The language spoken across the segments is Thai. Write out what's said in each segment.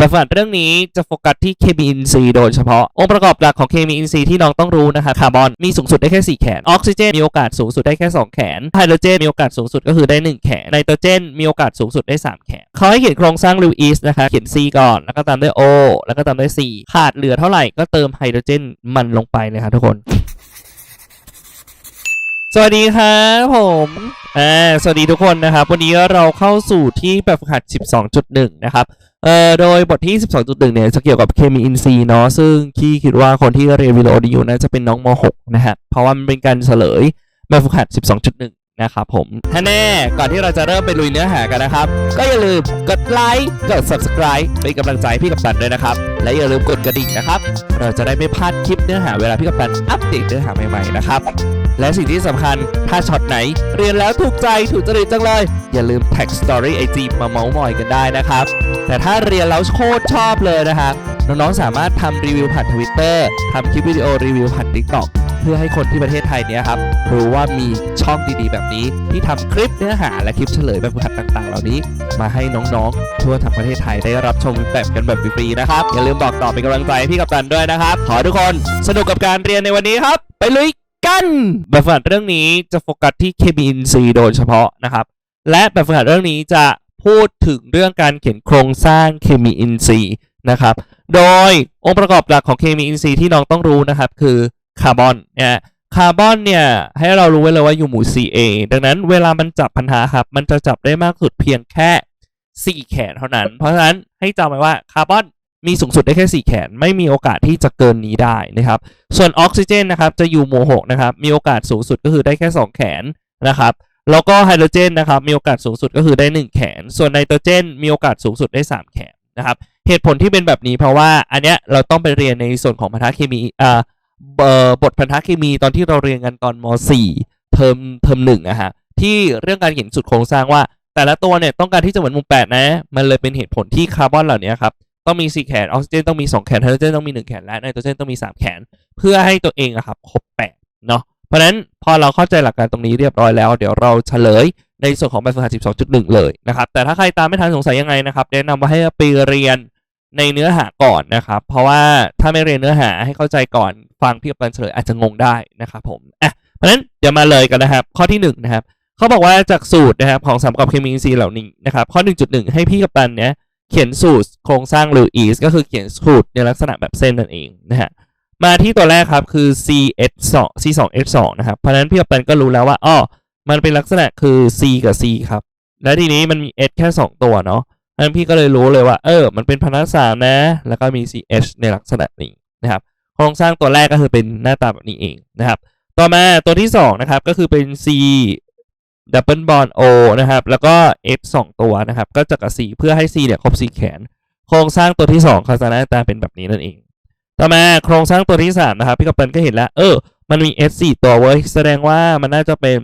แบบฝึกหัดเรื่องนี้จะโฟกัสที่เคมีอินทรีย์โดยเฉพาะ องค์ประกอบหลักของเคมีอินทรีย์ที่น้องต้องรู้นะครับคาร์บอนมีสูงสุดได้แค่ 4 แขน ออกซิเจนมีโอกาสสูงสุดได้แค่ 2 แขนไฮโดรเจนมีโอกาสสูงสุดก็คือได้ 1 แขนไนโตรเจนมีโอกาสสูงสุดได้ 3 แขนเขาให้เขียนโครงสร้างลิวอีสนะคะเขียน C ก่อน แล้วก็ตามด้วย O แล้วก็ตามด้วย C ขาดเหลือเท่าไหร่ก็เติมไฮโดรเจนมันลงไปเลยครับทุกคนสวัสดีครับผมอ่าสวัสดีทุกคนนะครับ วันนี้เราเข้าสู่ที่แบบฝึกหัด 12.1 นะครับ เอ่อโดยบทที่ 12.1 เนี่ยจะเกี่ยวกับเคมีอินทรีย์เนาะซึ่งที่คิดว่าคนที่เรียนวิดีโอดีอยู่น่าจะเป็นน้องม .6 นะฮะเพราะว่ามันเป็นการเฉลยแบบฝึกหัด 12.1 นะครับผมถ้าแน่ก่อนที่เราจะเริ่มไปลุยเนื้อหากันนะครับ ก็อย่าลืมกดไลค์กด subscribe เป็นกำลังใจพี่กับตันด้วยนะครับ และอย่าลืมกดกระดิ่งนะครับ เราจะได้ไม่พลาดคลิปเนื้อหาเวลาพี่กับตันอัปเดตเนื้อหาใหม่ๆนะครับและสิ่งที่สำคัญถ้าช็อตไหน เรียนแล้วถูกใจถูกจริตจังเลย อย่าลืมแท็กสตอรี่ไอจีมาเมาส์มอยกันได้นะครับ แต่ถ้าเรียนแล้วโคตรชอบเลยนะครับน้องๆสามารถทำรีวิวผ่านทวิตเตอร์ทำคลิปวิดีโอรีวิวผ่าน t ิ k t o k เพื่อให้คนที่ประเทศไทยเนี้ยครับรู้ว่ามีช่องดีๆ แบบนี้ ที่ทำคลิปเนื้อหาและคลิปเฉลยแบบฝึกหัดต่างๆ เหล่านี้ มาให้น้องๆ ทั่วทั้งประเทศไทยได้รับชมแบบกันแบบฟรีๆนะครับ อย่าลืมบอกต่อเป็นกำลังใจพี่กับตันด้วยนะครับ ขอทุกคนสนุกกับการเรียนในวันนี้ครับ ไปลุยกันแบบฝึกหัดเรื่องนี้จะโฟกัสที่เคมีอินทรีย์โดยเฉพาะนะครับ และแบบฝึกหัดเรื่องนี้จะพูดถึงเรื่องการเขียนโครงสร้างเคมีอินทรีย์นะครับ โดยองค์ประกอบหลักของเคมีอินทรีย์ที่น้องต้องรู้นะครับ คือ คาร์บอนเนี่ยคาร์บอนเนี่ยให้เรารู้ไว้เลยว่าอยู่หมู่ Ca ดังนั้นเวลามันจับพันธะครับ มันจะจับได้มากสุดเพียงแค่ 4 แขนเท่านั้น เพราะฉะนั้นให้จำไว้ว่าคาร์บอนมีสูงสุดได้แค่ 4 แขน ไม่มีโอกาสที่จะเกินนี้ได้นะครับ ส่วนออกซิเจนนะครับจะอยู่หมู่6นะครับ มีโอกาสสูงสุดก็คือได้แค่ 2 แขนนะครับ แล้วก็ไฮโดรเจนนะครับ มีโอกาสสูงสุดก็คือได้ 1 แขน ส่วนไนโตรเจน มีโอกาสสูงสุดได้ 3 แขนนะครับ เหตุผลที่เป็นแบบนี้เพราะว่าอันเนี้ยเราต้องไปเรียนในส่วนของพันธะเคมีอ่า บทพันธะเคมีตอนที่เราเรียนกันตอนม .4 เทอมเทอมหนึ่งอะฮะที่เรื่องการเขียนสุดโครงสร้างว่า แต่ละตัวเนี่ยต้องการที่จะเหมือนมุมแปดนะ มันเลยเป็นเหตุผลที่คาร์บอนเหล่านี้ครับต้องมี 4 แขนออกซิเจนต้องมี 2 แขนไฮโดรเจนต้องมี 1 แขนและไนโตรเจนต้องมี 3 แขน เพื่อให้ตัวเองอะครับครบ8เนาะเพราะฉะนั้นพอเราเข้าใจหลักการตรงนี้เรียบร้อยแล้ว เดี๋ยวเราเฉลยในส่วนของแบบฝึกหัด12.1 เลยนะครับแต่ถ้าใครตามไม่ทันสงสัยยังไงนะครับแนะนำว่าให้ไปเรียน ในเนื้อหาก่อนนะครับ เพราะว่าถ้าไม่เรียนเนื้อหาให้เข้าใจก่อนฟังพี่กับตันเฉลยอาจจะงงได้นะครับผมอะเพราะฉะนั้นเดี๋ยวมาเลยกันนะครับ ข้อที่หนึ่งนะครับเขาบอกว่าจากสูตรนะครับของสามกับเคมีอินทรีย์เหล่านี้นะครับ ข้อ 1.1 ให้พี่กับตันเนี้ยเขียนสูตรโครงสร้างลูอีสก็คือเขียนสูตรในลักษณะแบบเส้นนั่นเองนะฮะมาที่ตัวแรกครับคือ CH2 C2H2 นะครับ เพราะฉะนั้นพี่กับตันก็รู้แล้วว่าอ้อมันเป็นลักษณะคือ C กับ C ครับ และทีนี้มันมี H แค่ 2 ตัวเนาะ นั้นพี่ก็เลยรู้เลยว่า เออ มันเป็นพันธะสามนะ แล้วก็มี CH ในลักษณะนี้นะครับ โครงสร้างตัวแรกก็คือเป็นหน้าตาแบบนี้เองนะครับ ต่อมาตัวที่ 2 นะครับ ก็คือเป็น C double bond O นะครับ แล้วก็ H 2ตัวนะครับ ก็จะกับ C เพื่อให้ C เนี่ยครบ 4 แขน โครงสร้างตัวที่2เขาจะหน้าตาเป็นแบบนี้นั่นเอง ต่อมาโครงสร้างตัวที่3นะครับ พี่กัปตันก็เห็นแล้ว เออ มันมี S 4ตัวเว้ย แสดงว่ามันน่าจะเป็น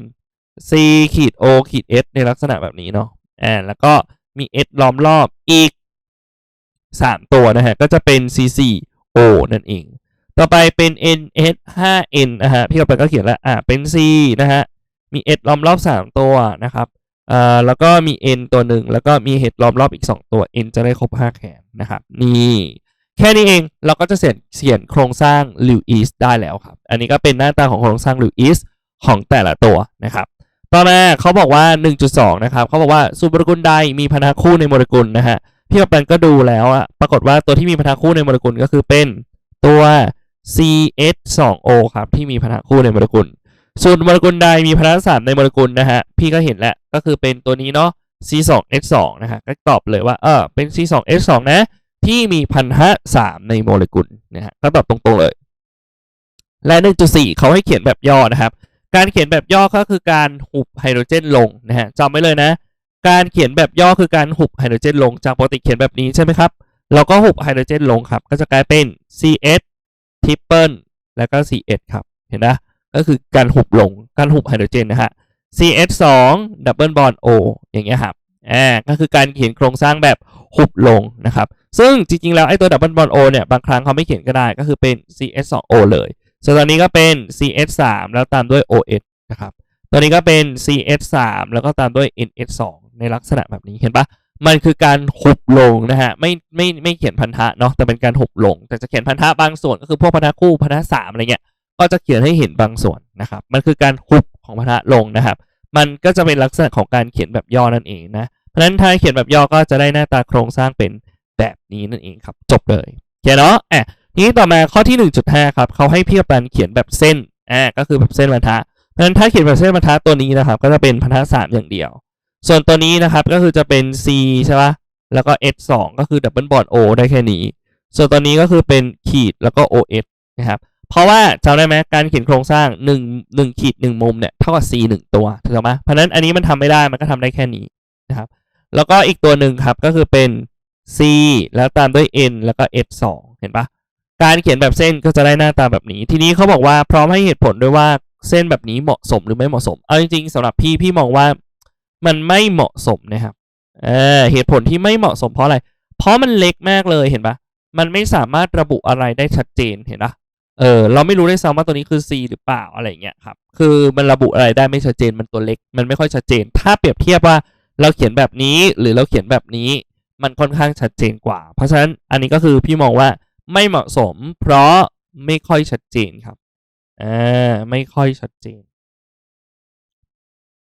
C ขีด O ขีด S ในลักษณะแบบนี้เนาะ อ่า แล้วก็ มี S ล้อมรอบอีก 3 ตัวนะฮะ ก็จะเป็น C4O นั่นเอง ต่อไปเป็น NS 5N นะฮะ พี่กัปตก็เขียนแล้วอ่าเป็น C นะฮะ มี S ล้อมรอบ 3 ตัวนะครับอ่าแล้วก็มี N ตัวหนึ่งแล้วก็มี H ล้อมรอบอีก 2 ตัว N จะได้ครบ 5 แขนนะครับ นี่แค่นี้เองเราก็จะเขียนเขียนโครงสร้าง l e w i s ได้แล้วครับ อันนี้ก็เป็นหน้าตาของโครงสร้าง l e w i s ของแต่ละตัวนะครับ ต่อมาเขาบอกว่า 1.2 นะครับเขาบอกว่าสูตรโมเลกุลใดมีพันธะคู่ในโมเลกุลนะฮะพี่กัปตันก็ดูแล้วอะปรากฏว่าตัวที่มีพันธะคู่ในโมเลกุลก็คือเป็นตัว CH2O ครับที่มีพันธะคู่ในโมเลกุล ส่วนโมเลกุลใดมีพันธะสามในโมเลกุลนะฮะพี่ก็เห็นแล้วก็คือเป็นตัวนี้เนาะ C2H2 นะฮะก็ตอบเลยว่าเออเป็น C2H2 นะที่มีพันธะสามในโมเลกุลนะฮะก็ตอบตรงๆเลย และ 1.4เขาให้เขียนแบบย่อนะครับ การเขียนแบบย่อก็คือการหุบไฮโดรเจนลงนะฮะจำไว้เลยนะ การเขียนแบบย่อคือการหุบไฮโดรเจนลง จากปกติเขียนแบบนี้ใช่ไหมครับ เราก็หุบไฮโดรเจนลงครับ ก็จะกลายเป็น CH triple แล้วก็ CH ครับ เห็นนะก็คือการหุบลง การหุบไฮโดรเจนนะฮะ CH 2 double bond O อย่างเงี้ยครับอ่าก็คือการเขียนโครงสร้างแบบหุบลงนะครับ ซึ่งจริงๆ แล้วไอ้ตัว double bond O เนี่ย บางครั้งเขาไม่เขียนก็ได้ก็คือเป็น CH 2 O เลย ส่วนตอนนี้ก็เป็น CH 3 แล้วตามด้วย OH นะครับ ตัวนี้ก็เป็น CH 3 แล้วก็ตามด้วย NH 2 ในลักษณะแบบนี้เห็นปะมันคือการหุบลงนะฮะไม่ไม่ไม่เขียนพันธะเนาะแต่เป็นการหุบลง แต่จะเขียนพันธะบางส่วนก็คือพวกพันธะคู่พันธะสามอะไรเงี้ยก็จะเขียนให้เห็นบางส่วนนะครับ มันคือการหุบของพันธะลงนะครับ มันก็จะเป็นลักษณะของการเขียนแบบย่อนั่นเองนะเพราะฉะนั้นถ้าเขียนแบบย่อก็จะได้หน้าตาโครงสร้างเป็นแบบนี้นั่นเองครับ จบเลยโอเคเนาะอะ นี้ต่อมาข้อที่ 1.5 ครับเขาให้พี่กับปันเขียนแบบเส้นอ่าก็คือแบบเส้นบรรทัดเพราะฉะนั้นถ้าเขียนแบบเส้นบรรทัดตัวนี้นะครับ ก็จะเป็นบรรทัดสามอย่างเดียว ส่วนตัวนี้นะครับก็คือจะเป็น C ใช่ปะแล้วก็ S 2ก็คือดับเบิลบอร์ด O ได้แค่นี้ ส่วนตัวนี้ก็คือเป็นขีดแล้วก็ OS นะครับเพราะว่าจำได้ไหมการเขียนโครงสร้าง1 1ขีด1มุมเนี่ยเท่ากับ C 1ตัวถูกไหมเพราะฉะนั้นอันนี้มันทำไม่ได้มันก็ทำได้แค่นี้นะครับ แล้วก็อีกตัวหนึ่งครับก็คือเป็น C แล้วตามด้วย N แล้วก็ S 2เห็นปะ การเขียนแบบเส้นก็จะได้หน้าตาแบบนี้ ทีนี้เขาบอกว่าพร้อมให้เหตุผลด้วยว่าเส้นแบบนี้เหมาะสมหรือไม่เหมาะสม เอาจริงๆสำหรับพี่พี่มองว่ามันไม่เหมาะสมนะครับ เออเหตุผลที่ไม่เหมาะสมเพราะอะไร เพราะมันเล็กมากเลยเห็นปะมันไม่สามารถระบุอะไรได้ชัดเจนเห็นปะเออเราไม่รู้ได้ซ้ำว่าตัวนี้คือ C หรือเปล่าอะไรเงี้ยครับคือมันระบุอะไรได้ไม่ชัดเจนมันตัวเล็ก มันไม่ค่อยชัดเจน ถ้าเปรียบเทียบว่าเราเขียนแบบนี้หรือเราเขียนแบบนี้ มันค่อนข้างชัดเจนกว่า เพราะฉะนั้นอันนี้ก็คือพี่มองว่า ไม่เหมาะสม เพราะไม่ค่อยชัดเจนครับอ่าไม่ค่อยชัดเจน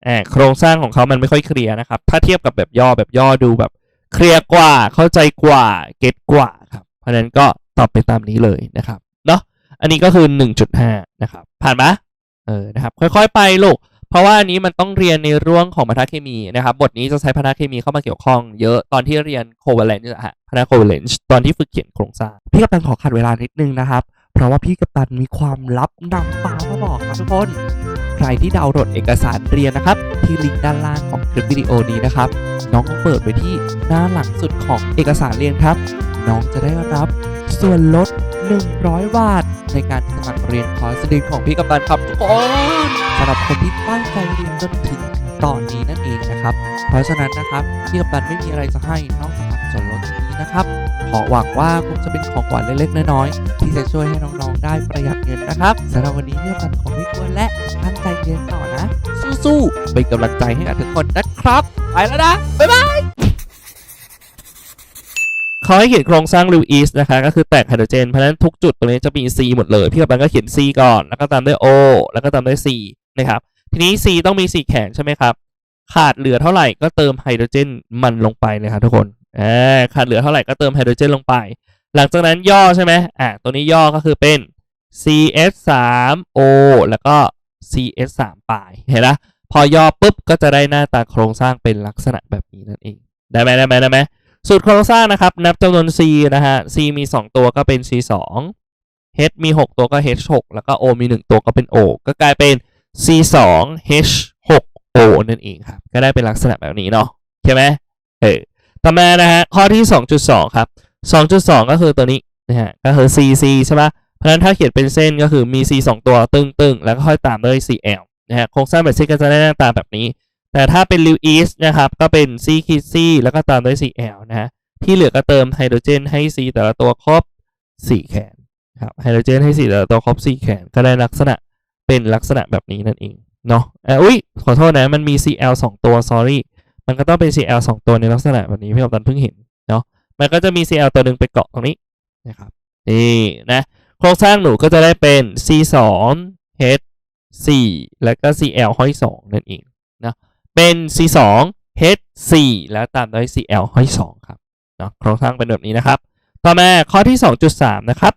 อ่าโครงสร้างของเขามันไม่ค่อยเคลียร์นะครับ ถ้าเทียบกับแบบย่อแบบย่อดูแบบ เคลียร์กว่าเข้าใจกว่าเก็ตกว่าครับ เพราะฉะนั้นก็ตอบไปตามนี้เลยนะครับเนาะอันนี้ก็คือ 1.5 นะครับ ผ่านไหมเออนะครับ ค่อยๆ ไปลูก เพราะว่าอันนี้มันต้องเรียนในเรื่องของพันธะเคมีนะครับ บทนี้จะใช้พันธะเคมีเข้ามาเกี่ยวข้องเยอะตอนที่เรียนโคเวเลนต์ฮะพันธะโคเวเลนต์ตอนที่ฝึกเขียนโครงสร้างพี่กัปตันขอขัดเวลานิดนึงนะครับ เพราะว่าพี่กัปตันมีความลับนำฟ้ามาบอกครับทุกคน ใครที่ดาวน์โหลดเอกสารเรียนนะครับ ที่ลิงก์ด้านล่างของคลิปวิดีโอนี้นะครับ น้องก็เปิดไปที่หน้าหลังสุดของเอกสารเรียนครับ น้องจะได้รับส่วนลด 100 บาท ในการสมัครเรียนคอร์สเรียนของพี่กัปตันครับทุกคนสำหรับคนที่ตั้งใจเรียนจนถึงตอนนี้นั่นเองนะครับ เพราะฉะนั้นนะครับพี่กัปตันไม่มีอะไรจะให้นอกจากส่วนลดนี้นะครับ ขอหวังว่าคงจะเป็นของขวัญเล็กๆน้อยๆที่จะช่วยให้น้องๆได้ประหยัดเงินนะครับสำหรับวันนี้พี่กัปตันขอให้ควรและตั้งใจเรียนต่อนะ สู้ๆเป็นกำลังใจให้กับทุกคนนะครับ ไปแล้วนะบ๊ายบาย เขาให้เขียนโครงสร้างลิวอีสนะคะก็คือแตกไฮโดรเจน เพราะฉะนั้นทุกจุดตรงนี้จะมี C หมดเลย พี่กับบันก็เขียน C ก่อน แล้วก็ตามด้วย O แล้วก็ตามด้วย C นะครับ ทีนี้ C ต้องมี 4 แข็งใช่ไหมครับ ขาดเหลือเท่าไหร่ก็เติมไฮโดรเจนมันลงไปเลยครับทุกคนขาดเหลือเท่าไหร่ก็เติมไฮโดรเจนลงไป หลังจากนั้นย่อใช่ไหมอ่าตัวนี้ย่อก็คือเป็น CS 3 O แล้วก็ CS 3ปลาย เห็นไหมพอย่อปุ๊บก็จะได้หน้าตาโครงสร้างเป็นลักษณะแบบนี้นั่นเอง ได้ไหมได้ไหมได้ไหม สูตรโครงสร้างนะครับ นับจำนวน c นะฮะ c มี 2 ตัวก็เป็น c 2 h มี 6 ตัวก็ h 6แล้วก็ o มี 1 ตัวก็เป็น o ก็กลายเป็น c 2 h 6 o นั่นเองครับ ก็ได้เป็นลักษณะแบบนี้เนาะใช่ไหมเออต่อมานะฮะ ข้อที่ 2.2 ครับ 2.2 ก็คือตัวนี้นะฮะ ก็คือ c c ใช่ปะเพราะฉะนั้นถ้าเขียนเป็นเส้นก็คือมี c 2 ตัวตึงๆ แล้วก็ค่อยตามด้วย c l นะฮะ โครงสร้างแบบเส้นก็จะได้หน้าตาแบบนี้ แต่ถ้าเป็น l ิวอีสนะครับ ก็เป็น C คิด C แล้วก็ตามด้วย Cl นะฮะ ที่เหลือก็เติมไฮโดรเจนให้ C แต่ละตัวครบ 4 แขนครับไฮโดรเจนให้ C แต่ละตัวครบ 4 แขน ก็ได้ลักษณะเป็นลักษณะแบบนี้นั่นเองเนาะอ่ออุ้ยขอโทษนะ มันมี Cl 2 ตัว sorry มันก็ต้องเป็น Cl 2 ตัวในลักษณะแบบนี้พี่กับตันเพิ่งเห็นเนาะ มันก็จะมี Cl ตัวหนึ่งไปเกาะตรงนี้นะครับ นี่นะ โครงสร้างหนูก็จะได้เป็น C 2 H 4แล้วก็ Cl ห้อย2นั่นเองนะ เป็น C 2 H 4 แล้วตามด้วย Cl ห้อย2ครับเนาะโครงสร้างเป็นแบบนี้นะครับ ต่อมาข้อที่ 2.3 นะครับ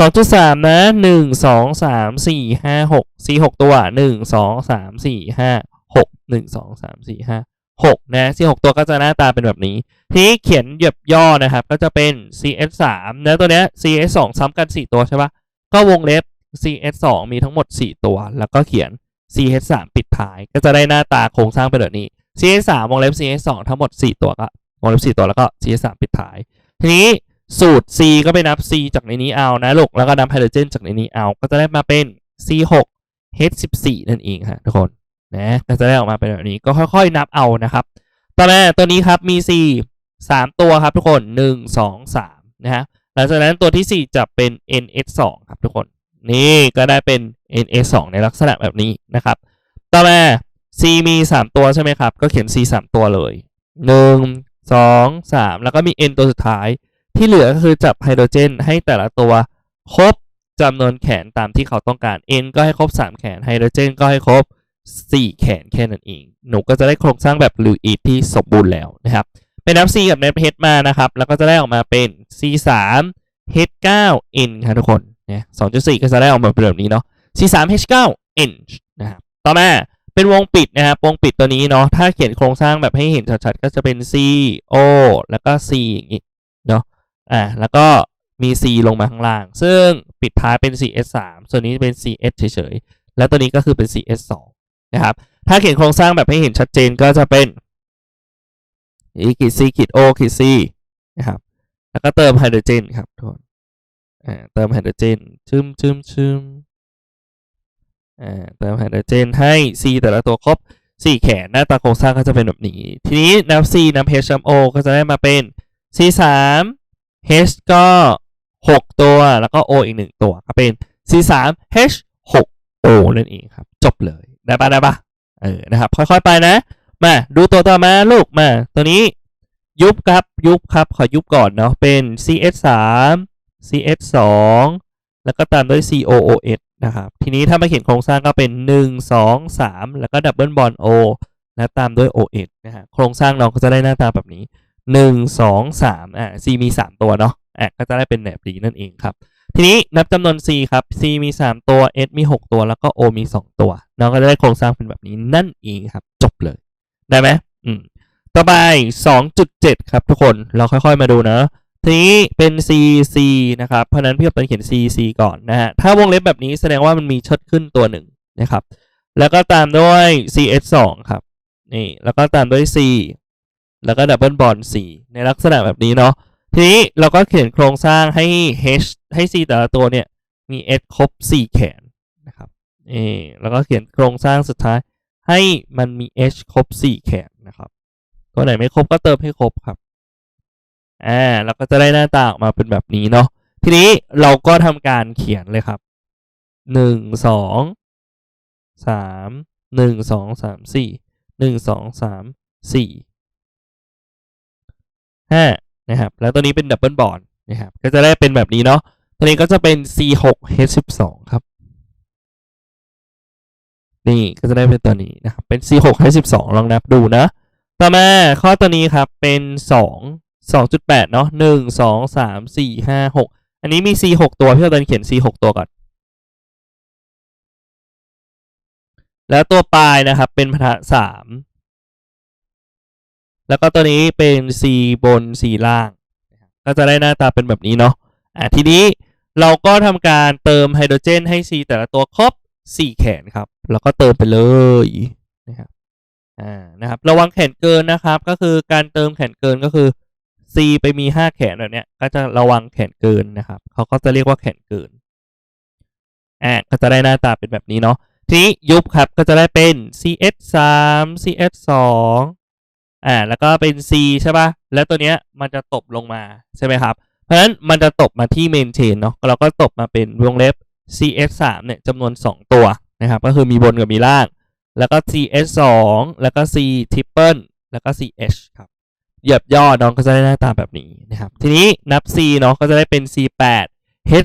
2.3 นะ 1 2 3 4 5 6 4 6ตัว 1 2 3 4 5 6 1 2 3 4 5 6 นะ4 6ตัวก็จะหน้าตาเป็นแบบนี้ ทีนี้เขียนเหยียบย่อนะครับ ก็จะเป็น CS 3นะตัวเนี้ย CS 2ซ้ำกัน 4 ตัวใช่ปะก็วงเล็บ CS 2มีทั้งหมด 4 ตัว แล้วก็เขียน CS 3ปิดท้าย ก็จะได้หน้าตาโครงสร้างเป็นแบบนี้ CS 3วงเล็บ CS 2ทั้งหมด 4 ตัวก็วงเล็บ 4 ตัวแล้วก็ CH3 ปิดท้าย ทีนี้สูตร C ก็ไปนับ C จากในนี้เอานะลูกแล้วก็นับไฮโดรเจนจากในนี้เอา ก็จะได้มาเป็น C 6 H 14 นั่นเองฮะทุกคนนะก็จะได้ออกมาเป็นแบบนี้ก็ค่อยๆ นับเอานะครับต่อมาตัวนี้ครับมี C 3 ตัวครับทุกคน 1 2 3นะฮะหลังจากนั้นตัวที่ 4 จะเป็น NS 2ครับทุกคน นี่ก็ได้เป็น NS 2ในลักษณะแบบนี้นะครับ ต่อมา C มี 3 ตัวใช่ไหมครับ ก็เขียน C 3 ตัวเลย1สองสามแล้วก็มี n ตัวสุดท้าย ที่เหลือก็คือจับไฮโดรเจนให้แต่ละตัวครบจำนวนแขนตามที่เขาต้องการ n ก็ให้ครบ 3 แขน ไฮโดรเจนก็ให้ครบ 4 แขนแค่นั้นเอง หนูก็จะได้โครงสร้างแบบลูอีที่สมบูรณ์แล้วนะครับ เป็นนับ c กับนับ h มานะครับ แล้วก็จะได้ออกมาเป็น c 3 h 9 n ครับทุกคน นี่ย2.4 ก็จะได้ออกมาเป็นแบบนี้เนาะ c 3 h 9 n นะครับต่อมาเป็นวงปิดนะครับวงปิดตัวนี้เนาะถ้าเขียนโครงสร้างแบบให้เห็นชัดๆก็จะเป็น c o แล้วก็ c อย่างนี้เนาะอ่าแล้วก็มี c ลงมาข้างล่าง ซึ่งปิดท้ายเป็น cs 3 ส่วนนี้เป็น cs เฉยๆ แล้วตัวนี้ก็คือเป็น cs 2 นะครับ ถ้าเขียนโครงสร้างแบบให้เห็นชัดเจนก็จะเป็น e ขีด c ขีด o ขีด c นะครับ แล้วก็เติมไฮโดรเจนครับทุกคน เติมไฮโดรเจนชึมชึมชึมอ่าเติมไฮโดรเจนให้ c แต่ละตัวครบ 4 แขนหน้าตาโครงสร้างก็จะเป็นแบบนี้ ทีนี้นับ c นับ h นับ o ก็จะได้มาเป็น c 3 h ก็ 6 ตัวแล้วก็ o อีก 1 ตัวก็เป็น c 3 h 6 o นั่นเองครับ จบเลย ได้ปะได้ปะเออนะครับ ค่อยๆไปนะ มาดูตัวต่อมาลูกมา ตัวนี้ยุบครับยุบครับ ขอยุบก่อนเนาะเป็น cs 3 cs 2แล้วก็ตามด้วย COOS นะครับ ทีนี้ถ้ามาเขียนโครงสร้างก็เป็น 1 2 3 แล้วก็ดับเบิลบอล O แล้วตามด้วย OS นะฮะ โครงสร้างน้องก็จะได้หน้าตาแบบนี้ 1 2 3อ่า C มี 3 ตัวเนาะอะก็จะได้เป็นแบบนี้นั่นเองครับ ทีนี้นับจำนวน C ครับ C มี 3 ตัว S มี 6 ตัว แล้วก็ O มี 2 ตัวน้องก็จะได้โครงสร้างเป็นแบบนี้นั่นเองครับ จบเลย ได้ไหมอืม ต่อไป 2.7 ครับทุกคน เราค่อยๆมาดูนะ ทีนี้เป็น CC นะครับ เพราะนั้นพี่กับตันเขียน CC ก่อนนะฮะ ถ้าวงเล็บแบบนี้แสดงว่ามันมีเชิดขึ้นตัวหนึ่งนะครับ แล้วก็ตามด้วย CS2 ครับ นี่ แล้วก็ตามด้วย C แล้วก็ดับเบิลบอล C ในลักษณะแบบนี้เนาะ ทีนี้เราก็เขียนโครงสร้างให้ H ให้ C แต่ละตัวเนี่ย มี S ครบ 4 แขนนะครับนี่แล้วก็เขียนโครงสร้างสุดท้ายให้มันมี H ครบ 4 แขนนะครับ ตัวไหนไม่ครบก็เติมให้ครบครับ อ่าเราก็จะได้หน้าตาออกมาเป็นแบบนี้เนาะทีนี้เราก็ทำการเขียนเลยครับหนึ่งสองสามหนึ่งสองสามสี่หนึ่งสองสามสี่ห้านะครับ แล้วตัวนี้เป็นดับเบิลบอลนะครับ ก็จะได้เป็นแบบนี้เนาะตัวนี้ก็จะเป็น C หก H สิบสองครับ นี่ก็จะได้เป็นตัวนี้นะครับ เป็น C หก H สิบสองลองนับดูนะ ต่อมาข้อตัวนี้ครับเป็นส องสองจุดแปดเนาะหนึ่งสองสามสี่ห้าหกอันนี้มี c หกตัว พี่เอาตอนเขียน c หกตัวก่อน แล้วตัวปลายนะครับ เป็นพระสามแล้วก็ตัวนี้เป็น c บน c ล่าง ก็จะได้หน้าตาเป็นแบบนี้เนาะอะทีนี้เราก็ทำการเติมไฮโดรเจนให้ c แต่ละตัวครบ 4 แขนครับ แล้วก็เติมไปเลยนะครับอ่านะครับ ระวังแขนเกินนะครับ ก็คือการเติมแขนเกินก็คือ C ไปมี5แขนแบบเนี้ย ก็จะระวังแขนเกินนะครับ เขาก็จะเรียกว่าแขนเกินอ่าก็จะได้หน้าตาเป็นแบบนี้เนาะทีนี้ยุบครับก็จะได้เป็น CS 3 CS 2อ่าแล้วก็เป็น C ใช่ป่ะ แล้วตัวเนี้ยมันจะตบลงมาใช่ไหมครับ เพราะฉะนั้นมันจะตบมาที่เมนเชนเนาะเราก็ตบมาเป็นวงเล็บ CS 3เนี่ยจำนวน 2 ตัวนะครับ ก็คือมีบนกับมีล่าง แล้วก็ CS 2แล้วก็ C triple แล้วก็ CH ครับ เหยียบย่อน้องก็จะได้หน้าตาแบบนี้นะครับ ทีนี้นับ C เนาะก็จะได้เป็น C 8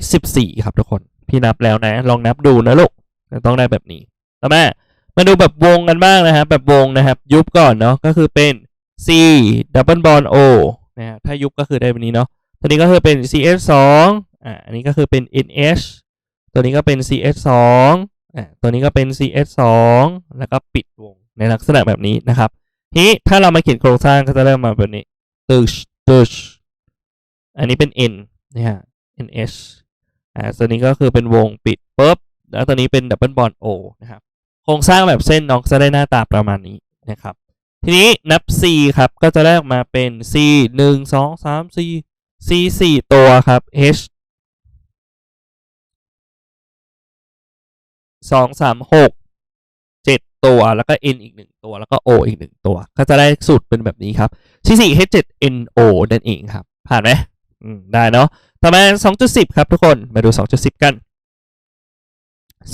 H 14ครับทุกคน พี่นับแล้วนะ ลองนับดูนะลูกต้องได้แบบนี้ต่อมามาดูแบบวงกันบ้างนะครับ แบบวงนะครับ ยุบก่อนเนาะก็คือเป็น C double bond O นะครับถ้ายุบก็คือได้แบบนี้เนาะตัวนี้ก็คือเป็น CS 2อ่าอันนี้ก็คือเป็น NH ตัวนี้ก็เป็น CS 2อ่าตัวนี้ก็เป็น CS 2แล้วก็ปิดวงในลักษณะแบบนี้นะครับ ทีนี้ถ้าเรามาเขียนโครงสร้างก็จะเริ่มมาแบบนี้ตึชตึชอันนี้เป็น n นะฮะ nh อ่าตัวนี้ก็คือเป็นวงปิดปุ๊บแล้วตัวนี้เป็นดับเบิลบอล o นะครับโครงสร้างแบบเส้นน้องจะได้หน้าตาประมาณนี้นะครับ ทีนี้นับ c ครับก็จะได้ออกมาเป็น c หนึ่งสองสามสี่ c สี่ตัวครับ h สองสามหก ตัวแล้วก็ n อีกหนึ่งตัวแล้วก็ o อีกหนึ่งตัว ก็จะได้สูตรเป็นแบบนี้ครับ c สี่ h เจ็ด n o นั่นเองครับ ผ่านไหมอืมได้เนาะต่อมาสองจุดสิบครับทุกคนมาดูสองจุดสิบกัน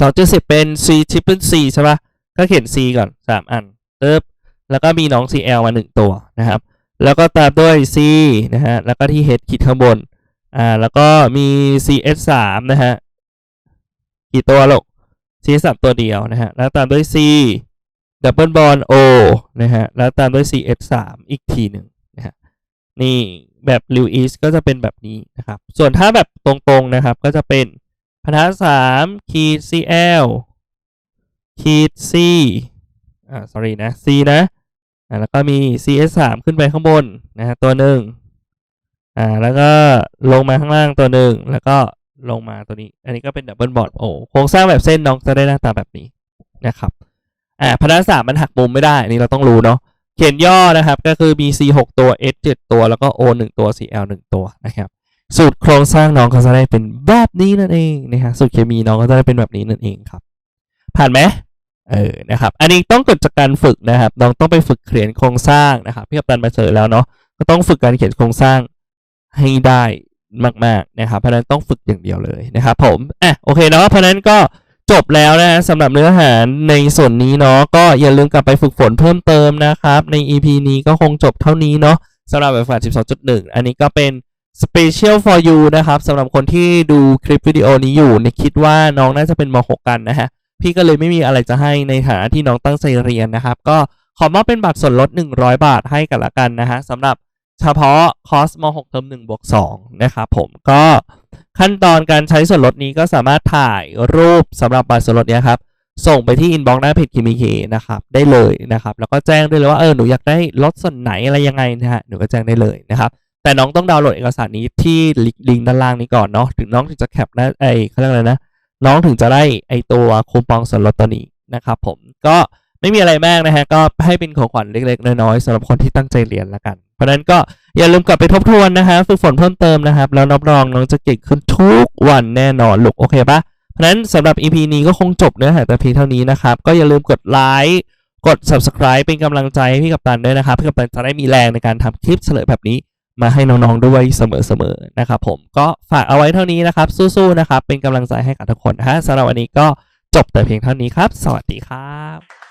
สองจุดสิบเป็น c triple c ใช่ปะก็เขียน c ก่อนสามอันเติบแล้วก็มีน้อง cl มาหนึ่งตัวนะครับ แล้วก็ตามด้วย C นะฮะแล้วก็ที่ H ขีดข้างบนอ่าแล้วก็มี CS 3นะฮะกี่ตัวลูก CS 3ตัวเดียวนะฮะแล้วตามด้วย C double bond O นะฮะแล้วตามด้วย CS 3อีกทีหนึ่งนะฮะนี่แบบลิวอิสก็จะเป็นแบบนี้นะครับ ส่วนถ้าแบบตรงๆนะครับก็จะเป็นพนักสามขีด CL ขีด C อ่า sorry นะ C นะอ่าแล้วก็มี CS 3ขึ้นไปข้างบนนะฮะตัวหนึ่งอ่าแล้วก็ลงมาข้างล่างตัวหนึ่งแล้วก็ ลงมาตัวนี้ อันนี้ก็เป็นดับเบิลบอร์ดโอ้โครงสร้างแบบเส้นน้องจะได้หน้าตาแบบนี้นะครับอ่าพนักสามมันหักมุมไม่ได้อันนี้เราต้องรู้เนาะเขียนย่อนะครับ ก็คือมี C 6ตัว S 7ตัว แล้วก็ O 1ตัว CL 1ตัวนะครับ สูตรโครงสร้างน้องก็จะได้เป็นแบบนี้นั่นเองนะฮะสูตรเคมีน้องก็จะได้เป็นแบบนี้นั่นเองครับ ผ่านไหมเออนะครับ อันนี้ต้องเกิดจากการฝึกนะครับ น้องต้องไปฝึกเขียนโครงสร้างนะครับพี่กัปตันมาเจอแล้วเนาะก็ต้องฝึกการเขียนโครงสร้างให้ได้ มากๆนะครับเพราะฉะนั้นต้องฝึกอย่างเดียวเลยนะครับผมอะโอเคเนาะเพราะฉะนั้นก็จบแล้วนะฮะสำหรับเนื้อหาในส่วนนี้เนาะก็อย่าลืมกลับไปฝึกฝนเพิ่มเติมนะครับ ใน EP นี้ก็คงจบเท่านี้เนาะสำหรับแบบฝึกหัด12.1 อันนี้ก็เป็น Special for you นะครับสำหรับคนที่ดูคลิปวิดีโอนี้อยู่เนี่ยคิดว่าน้องน่าจะเป็นม .6 กันนะฮะพี่ก็เลยไม่มีอะไรจะให้ในฐานะที่น้องตั้งใจเรียนนะครับ ก็ขอมอบเป็นบัตรส่วนลด 100 บาทให้กันละกันนะฮะสำหรับ เฉพาะคอร์สม .6 เทอม1บวก2นะครับผมก็ขั้นตอนการใช้ส่วนลดนี้ก็สามารถถ่ายรูปสำหรับบัตรส่วนลดนี้ครับ ส่งไปที่อินบ็อกซ์หน้าเพจคิมิเคนะครับ ได้เลยนะครับ แล้วก็แจ้งได้เลยว่าเออหนูอยากได้ลดส่วนไหนอะไรยังไงนะฮะหนูก็แจ้งได้เลยนะครับ แต่น้องต้องดาวน์โหลดเอกสารนี้ที่ลิงก์ด้านล่างนี้ก่อนเนาะถึงน้องถึงจะแคปนะไอเขาเรียกอะไรนะ น้องถึงจะได้ไอตัวคูปองส่วนลดตัวนี้นะครับ ผมก็ไม่มีอะไรมากนะฮะก็ให้เป็นของขวัญเล็ก ๆ น้อยๆสำหรับคนที่ตั้งใจเรียนละกัน ราะนั้นก็อย่าลืมกลับไปทบทวนนะฮะฝึกฝนเพิ่มเติมนะครับ แล้วรับรองน้องจะเก่งขึ้นทุกวันแน่นอนลูกโอเคปะเพราะฉะนั้นสำหรับ EP นี้ก็คงจบเนื้อหาแต่เพียงเท่านี้นะครับ ก็อย่าลืมกดไลค์กด subscribe เป็นกำลังใจให้พี่กับตันด้วยนะครับพี่กับตันจะได้มีแรงในการทำคลิปเฉลยแบบนี้มาให้น้องๆด้วยเสมอๆนะครับผมก็ฝากเอาไว้เท่านี้นะครับ สู้ๆนะครับ เป็นกำลังใจให้กับทุกคนนะฮะสำหรับวันนี้ก็จบแต่เพียงเท่านี้ครับ สวัสดีครับ